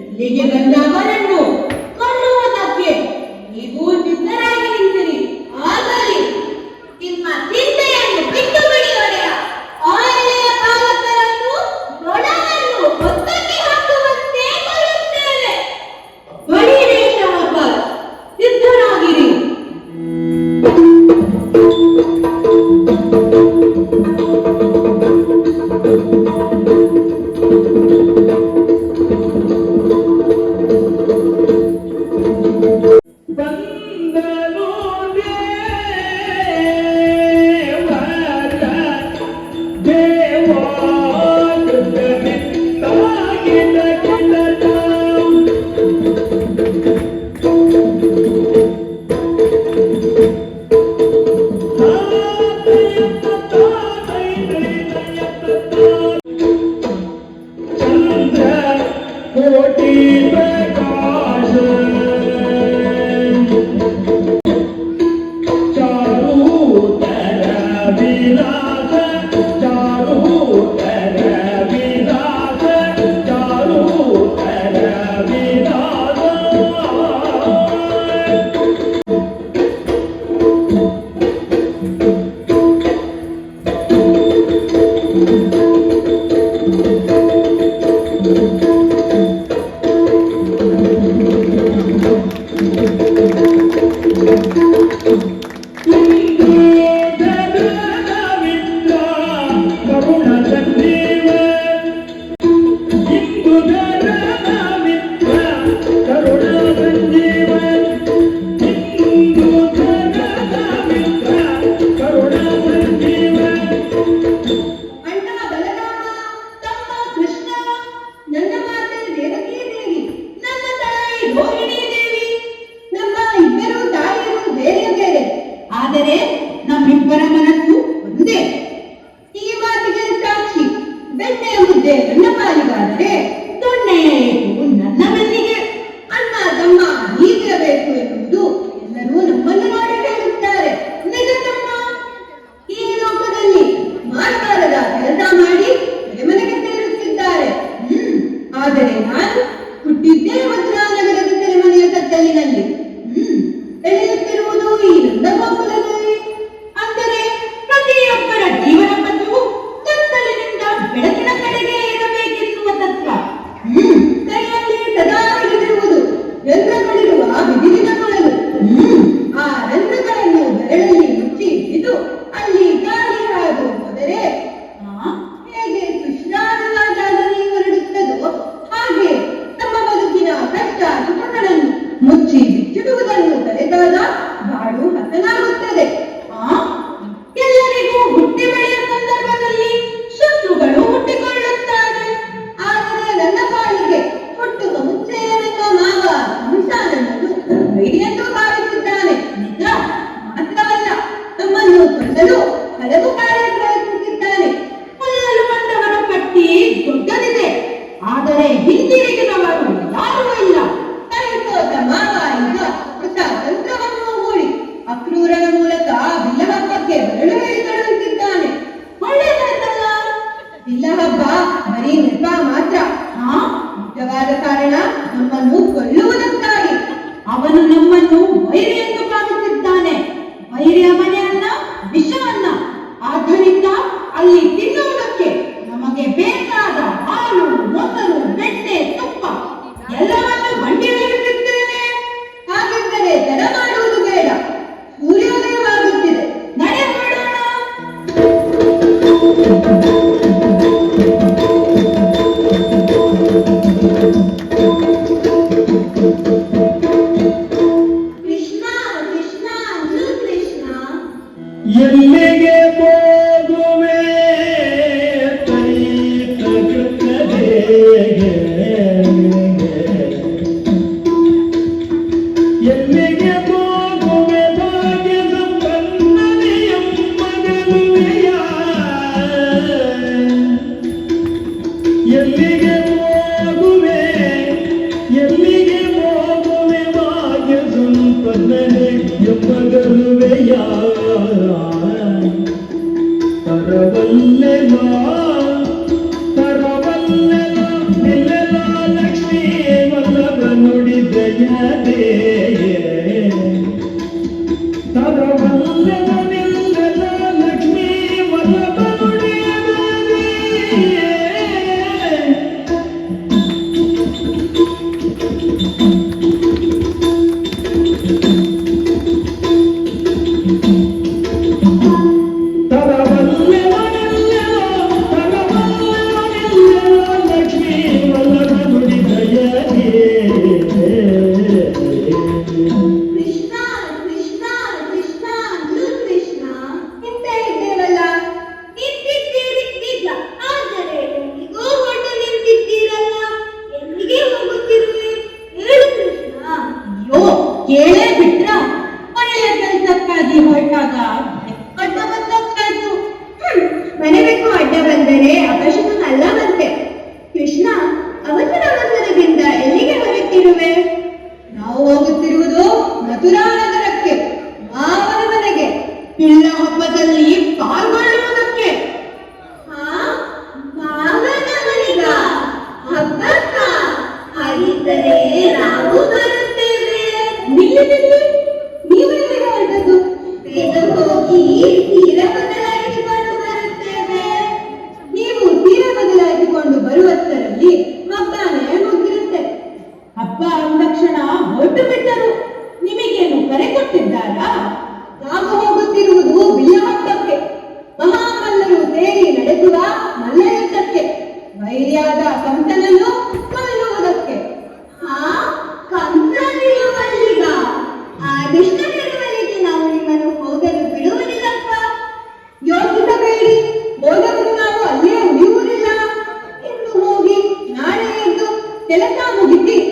ಇಲ್ಲಿಗೆ ಬಂದ ಎದ್ದು ಕೆಲಸ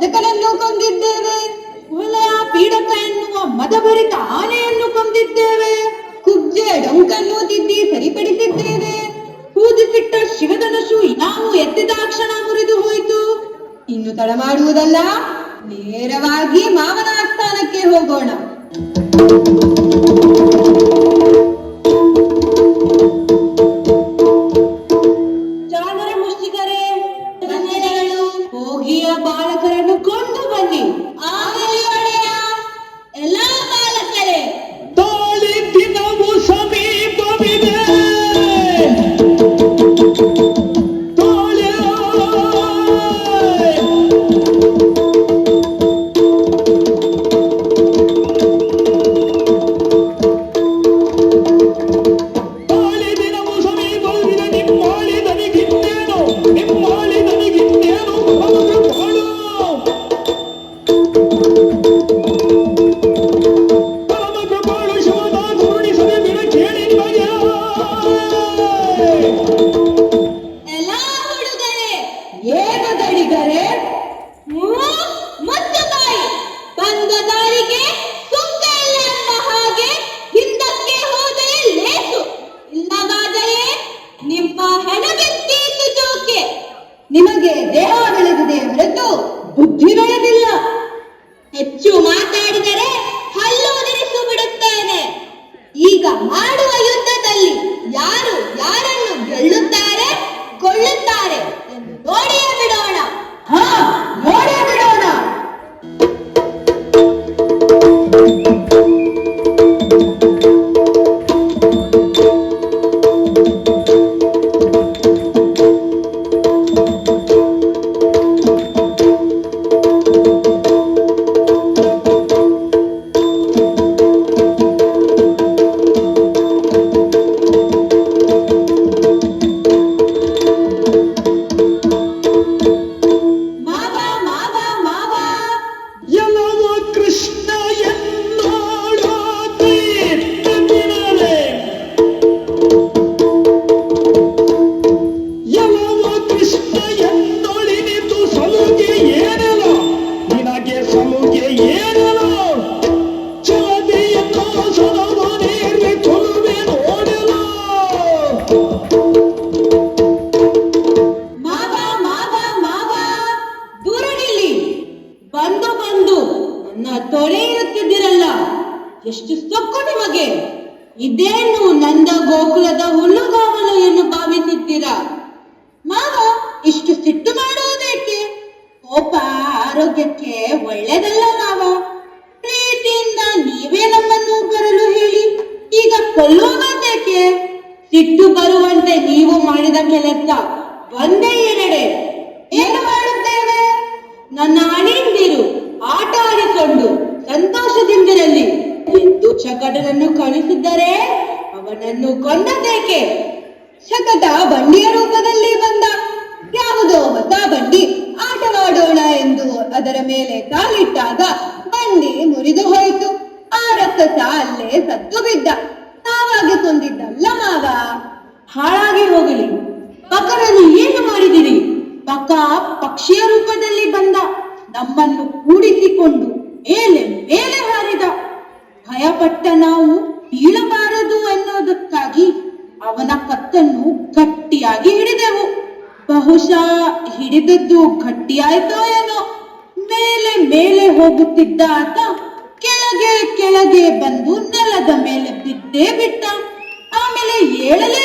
ಆದ ರಜಕನನ್ನು ಕೊಂದಿದ್ದೇವೆ. ಒಲೆಯ ಪೀಡಕ ಎನ್ನುವ ಮದಭರಿತ ಆನೆಯನ್ನು ಕೊಂದಿದ್ದೇವೆ. ಕುಬ್ಜೆ ಡೊಂಕನ್ನು ತಿದ್ದಿ ಸರಿಪಡಿಸಿದ್ದೇವೆ. ಪೂಜಿಸಿಟ್ಟ ಶಿವಧನುಷು ಎತ್ತಿದ ಕ್ಷಣ ಮುರಿದು ಹೋಯಿತು. ಇನ್ನು ತಡ ಮಾಡುವುದಲ್ಲ ನೇರವಾಗಿ ಮಾವನ ಆಸ್ಥಾನಕ್ಕೆ ಹೋಗೋಣ. ಮಾಡಿದ ಕೆಲಸ ಒಂದೇ ಎರಡೆ. ಏನು ಮಾಡುತ್ತೇವೆ? ನನ್ನ ಅಣಿಂದಿರು ಆಟ ಆಡಿಕೊಂಡು ಸಂತೋಷದಿಂದಿರಲಿ. ಎಂದು ಶಕಟನನ್ನು ಕಳಿಸಿದ್ದರೆ ಅವನನ್ನು ಕೊಂದದೇಕೆ ಶಕಟ ಬಂಡಿಯ ರೂಪದಲ್ಲಿ ಬಂದ ಯಾವುದೋ ಹೊಸ ಬಂಡಿ ಆಟವಾಡೋಣ ಎಂದು ಅದರ ಮೇಲೆ ಕಾಲಿಟ್ಟಾಗ ಬಂಡಿ ಮುರಿದು ಹೋಯಿತು. ಆ ರಕ್ತ ಅಲ್ಲೇ ಸತ್ತು ಬಿದ್ದ. ತಾವಾಗಿ ಕೊಂದಿದ್ದಲ್ಲ ಮಾವ. ಹಾಳಾಗಿ ಹೋಗಲಿ. ಪಕ್ಕದಲ್ಲಿ ಏನು ಮಾಡಿದಿರಿ? ಪಕ್ಕ ಪಕ್ಷಿಯ ರೂಪದಲ್ಲಿ ಬಂದ. ನಮ್ಮನ್ನು ಕೂಡಿಸಿಕೊಂಡು ಮೇಲೆ ಮೇಲೆ ಹಾರಿದ. ಭಯಪಟ್ಟ ನಾವು ಬೀಳಬಾರದು ಅನ್ನೋದಕ್ಕಾಗಿ ಅವನ ಕತ್ತನ್ನು ಗಟ್ಟಿಯಾಗಿ ಹಿಡಿದೆವು. ಬಹುಶಃ ಹಿಡಿದದ್ದು ಗಟ್ಟಿಯಾಯ್ತೋ ಏನೋ. ಮೇಲೆ ಮೇಲೆ ಹೋಗುತ್ತಿದ್ದ ಆತ ಕೆಳಗೆ ಕೆಳಗೆ ಬಂದು ನೆಲದ ಮೇಲೆ ಬಿದ್ದೇ ಬಿಟ್ಟ. ಆಮೇಲೆ ಏಳಲೇ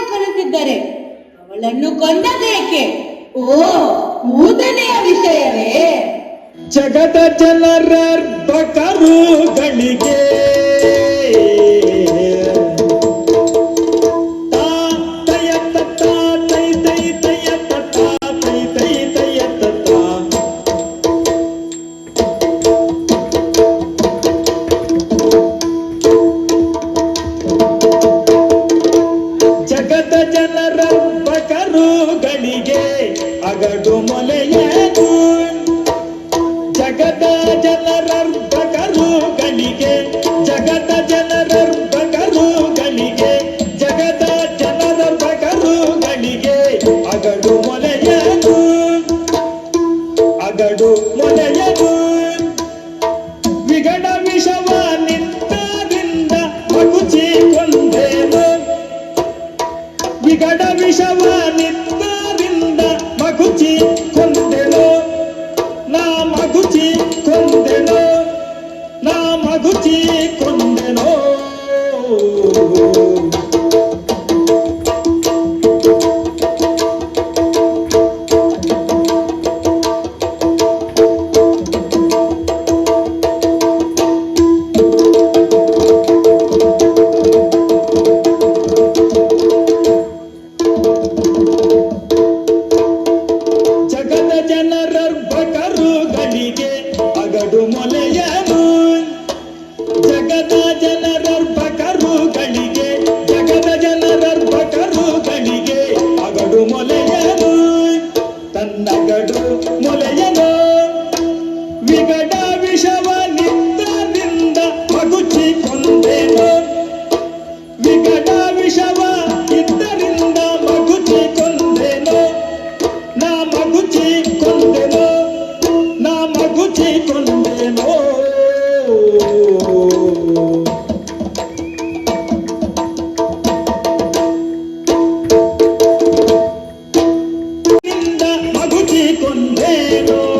ಬಂದಿದ್ದಾರೆ ಅವಳನ್ನು ಕೊಂದದೇಕೆ ಓ ಮೂದನೆಯ ವಿಷಯವೇ. ಜಗದ ಜನರ ಬಕರುಗಳಿಗೆ I don't want Hey,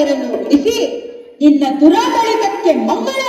ದೇವರನ್ನು ಉಳಿಸಿ ನಿನ್ನ ದುರಾಡಳಿತಕ್ಕೆ ಮಂಗಳ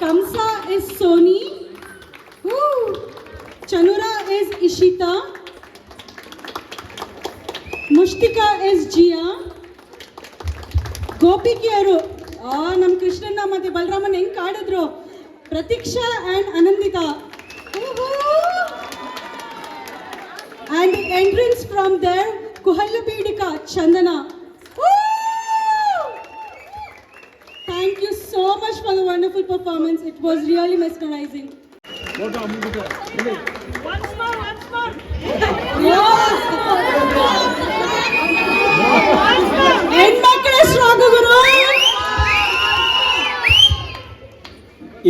Kamsa is Sony. Chanura is Ishita. Mushtika is Jia. ಗೋಪಿಕಿಯರು ಆ ನಮ್ಮ ಕೃಷ್ಣಣ್ಣ ಮತ್ತೆ ಬಲರಾಮನ್ ಹೆಂಗ್ ಕಾಡಿದ್ರು? Pratiksha and Anandita. And entrance from there Mahal ಬೀಡಿಕ ಚಂದನ. Thank you so much for the wonderful performance it was really ಗುರು.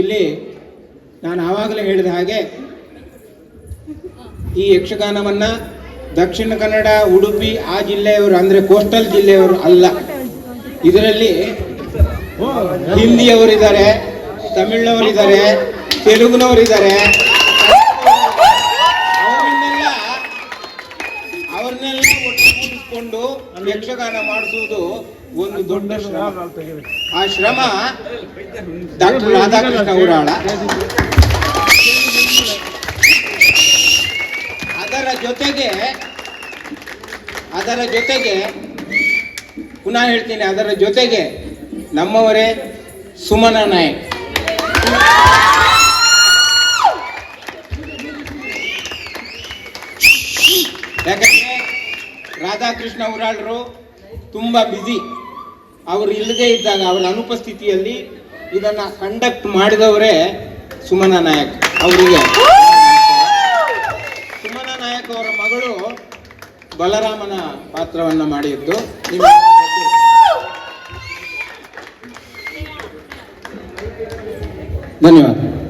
ಇಲ್ಲಿ ನಾನು ಆವಾಗಲೇ ಹೇಳಿದ ಹಾಗೆ ಈ ಯಕ್ಷಗಾನವನ್ನು ದಕ್ಷಿಣ ಕನ್ನಡ, ಉಡುಪಿ, ಆ ಜಿಲ್ಲೆಯವರು ಅಂದ್ರೆ ಕೋಸ್ಟಲ್ ಜಿಲ್ಲೆಯವರು ಅಲ್ಲ. ಇದರಲ್ಲಿ ಹಿಂದಿಯವರಿದ್ದಾರೆ ತಮಿಳ್ನವರಿದ್ದಾರೆ ತೆಲುಗುನವರಿದ್ದಾರೆ. ಅವರನ್ನೆಲ್ಲ, ಅವ್ರನ್ನೆಲ್ಲ ಒಟ್ಟುಗೂಡಿಸ್ಕೊಂಡು ಯಕ್ಷಗಾನ ಮಾಡಿಸುವುದು ಒಂದು ದೊಡ್ಡ ಶ್ರಮ. ಆ ಶ್ರಮ ಡಾಕ್ಟರ್ ರಾಧಾಕೃಷ್ಣ ಅದರ ಜೊತೆಗೆ ಅದರ ಜೊತೆಗೆ, ಪುನಃ ಹೇಳ್ತೀನಿ, ಅದರ ಜೊತೆಗೆ ನಮ್ಮವರೇ ಸುಮನ ನಾಯಕ್. ಯಾಕಂದ್ರೆ ರಾಧಾಕೃಷ್ಣ ಉರಾಳ್ರು ತುಂಬಾ ಬ್ಯುಸಿ ಅವರು ಇಲ್ಲದೆ ಇದ್ದಾಗ, ಅವರ ಅನುಪಸ್ಥಿತಿಯಲ್ಲಿ ಇದನ್ನ ಕಂಡಕ್ಟ್ ಮಾಡಿದವರೇ ಸುಮನ ನಾಯಕ್ ಅವರಿಗೆ ಸುಮನ ನಾಯಕ್ ಅವರ ಮಗಳು ಬಲರಾಮನ ಪಾತ್ರವನ್ನ ಮಾಡಿದ್ದು. ನಿಮ್ಮ ಧನ್ಯವಾದ.